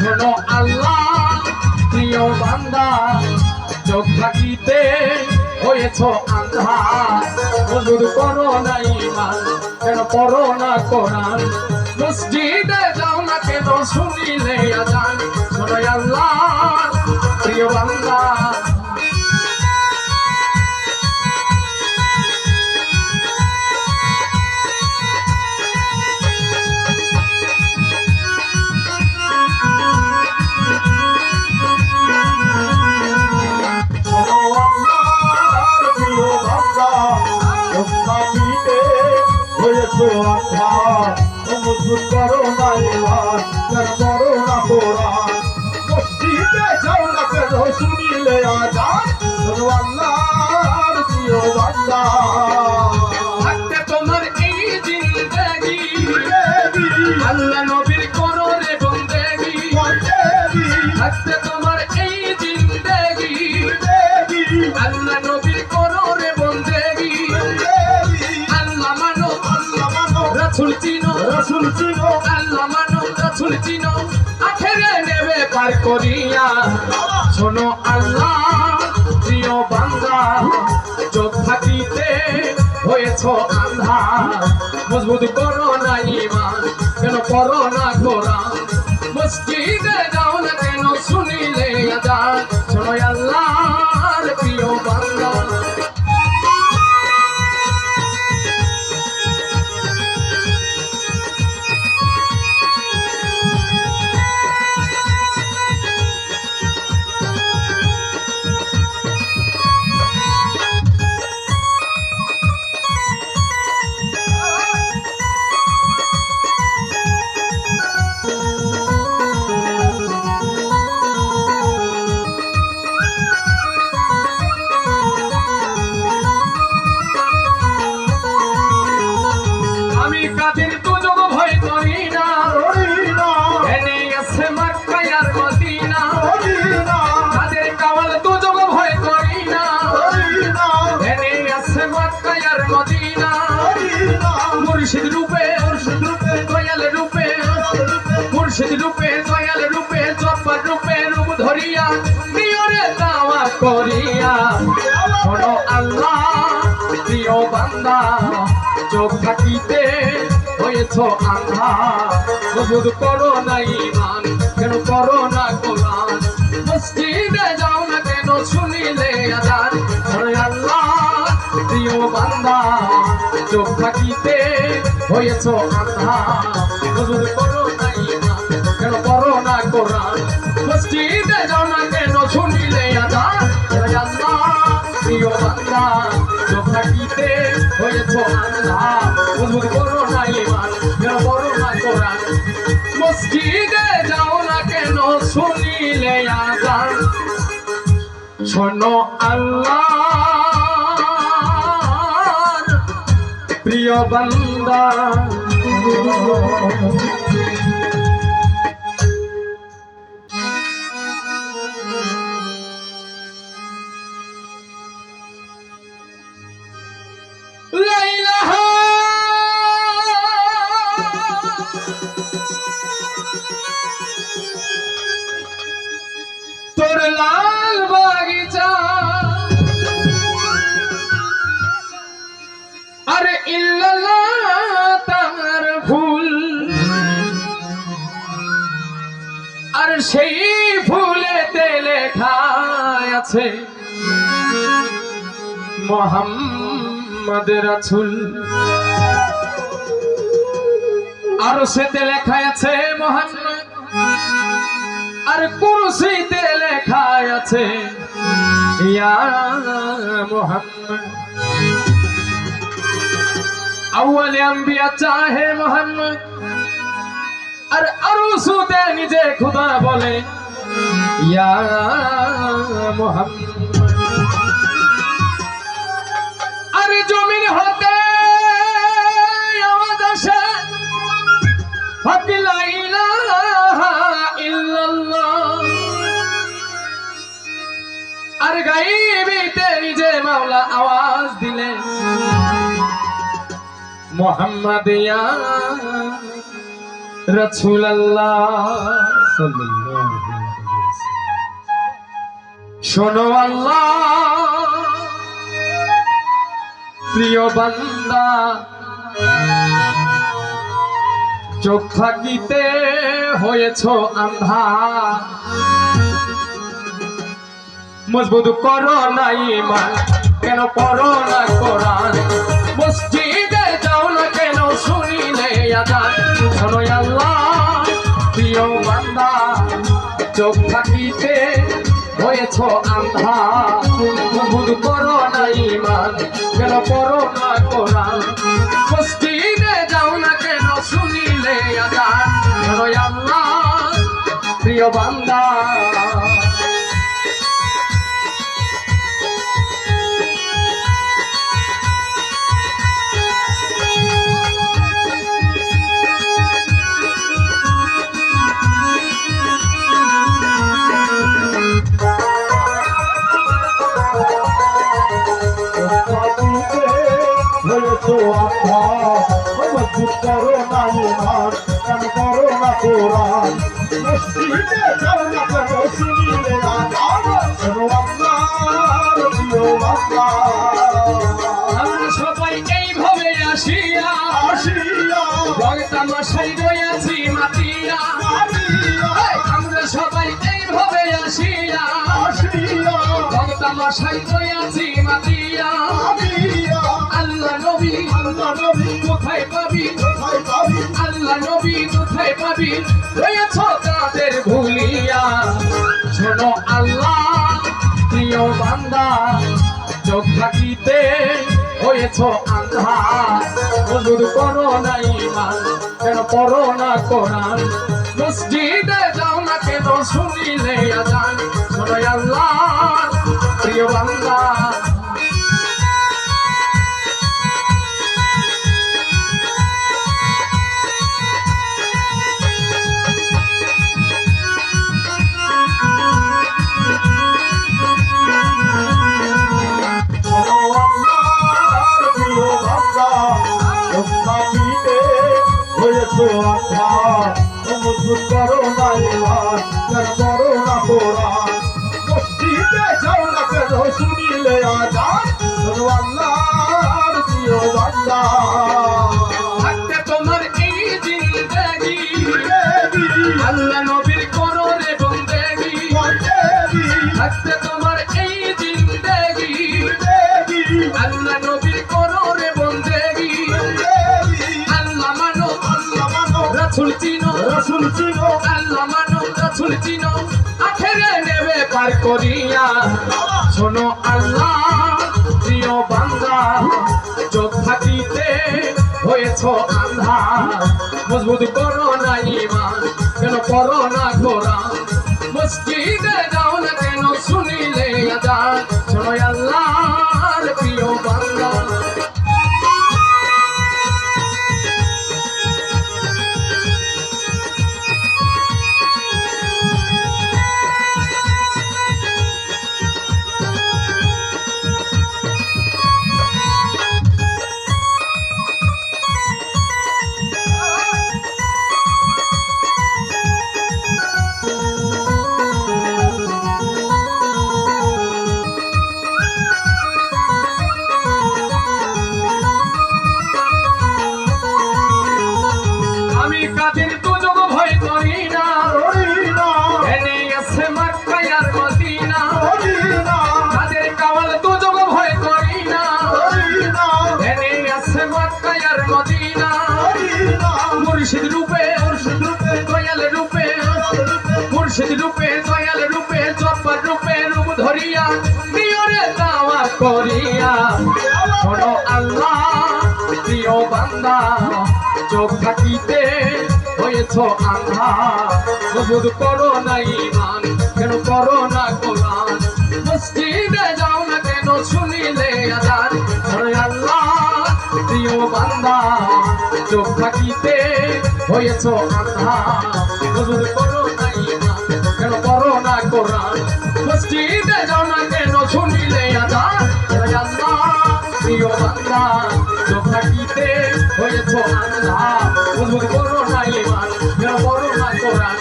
শোনো আল্লাহ, প্রিয় বান্দা, চোখ থাকিতে হয়েছ আন্ধা মজুর করো না ইমান কেন করো না কোরআন। মসজিদে যাও না কেন শুনিলে আজান। শোনো আল্লাহ, প্রিয় বান্দা শুনিলে আজান। আল্লাহর প্রিয় বান্দা। থাকতে তোমার এই জিন্দগি আল্লাহ নবীর করো রে বন্দেগি। থাকতে রসুল চিনো, আল্লাহ মানো রাসূল চিনো, আখেরে নেবে পার করিয়া। শোনো আল্লাহ, প্রিয় বান্দা চোখ থাকিতে হয়েছ আন্ধা মজবুত করো না ইমান কেন করো না কোরআন মসজিদে যাও না কেন, শুনিলে আজান। করিয়া। শোনো আল্লাহ, প্রিয় বান্দা, চোখ থাকিতে হয়েছ আন্ধা কবুদ করো না ইমান কেন করো না কোরআন। মসজিদে যাও না কেন, শুনিলে শোনো আল্লাহ, প্রিয় বান্দা, চোখ থাকিতে হয়েছ আন্ধা কবুদ করো না ইমান কেন করো না কোরআন। মসজিদে যাও না থাকিতে হয়েছ আন্ধা কবুদ করো না কেন করো না কোরআন মসজিদে যাও আল্লাহ, প্রিয় বান্দা। সেই ফুলেতে লেখা আছে। মোহাম্মদ রাসূল। আর সেতে লেখা আছে মোহাম্মদ। আর কুরসিতে লেখা আছে, ইয়া মোহাম্মদ। আউয়াল আম্বিয়া চাহে মোহাম্মদ। আর আরুসুতে নিজে খুদা বলে, ইয়া আর জমিন হতে আর গাইবিতে নিজে মাওলা আওয়াজ দিলেন, মোহাম্মদ শোনো আল্লাহ, প্রিয় বান্দা, চোখ থাকিতে হয়েছ আন্ধা। মজবুত করো না ইমান, কেন করো না কোরআন? মসজিদে আজান শোনো আল্লাহ, প্রিয় বান্দা, চোখ থাকিতে হয়েছ আন্ধা মজবুত করো না ইমান কেন পড়ো না কোরআন। মসজিদে যাও না কেন, শুনিলে আজান শোনো আল্লাহ, প্রিয় বান্দা মজবুত করো না ইমান কেন করো না কোরআন মসজিদে যাও না কেন শুনিলে আজান শোনো আল্লাহর আমরা সবাই এইভাবে আসিয়া আসিয়া বগতামশাই রয়েছি মাতিয়া আমরা সবাই এইভাবে আসিয়া আসিয়া বগতামশাই রয়েছি মাতিয়া। আল্লাহ নবী কোথায় পাবি কোথায় পাবি আল্লাহ নবী কোথায় পাবি রয়েছ তাদের ভুলিয়া শোনো আল্লাহ প্রিয় বান্দা চোখ থাকিতে হয়েছ আন্ধা মজুর করো না ইমান কেন পড়ো না কোরআন মসজিদে যাও না কেন শুনিলে আজান শোনো আল্লাহ প্রিয় বান্দা আত্মা মজবুত করো না কেন করো না কোরআন মসজিদে তোমার এই জিন্দেগি আল্লাহ নবীর করিয়া, শোনো আল্লাহ, প্রিয় বান্দা চোখ থাকিতে হয়েছ আন্ধা মজবুত করো না ইমান কেন করো না ঘোরা মসজিদে যাও না কেন, শুনিলে আজান। শোনো রূপ ধরিয়া নিয়রে দাওয়া করিয়া। শোনো আল্লাহ, প্রিয় বান্দা, চোখ থাকিতে হয়েছ আন্ধা। মজুদ করো না ইমান কেন করো না কোরআন। মসজিদে যাও না কেন, শুনিলে আজান। আল্লাহ, প্রিয় বান্দা, চোখ থাকিতে হয়েছ আন্ধা। মজুদ করো না ইমান কেন করো না কোরআন। মসজিদে জনা কেন শুনিলে প্রিয় বান্দা তোমরা কিতে হয়েছ আল্লাহ বুঝবে করো না ইমান করো না কোরআন।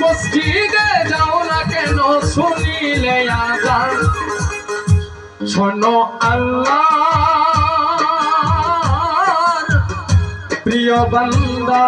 মসজিদে যাও না কেন শুনিলে আজান শোনো আল্লাহ, প্রিয় বান্দা।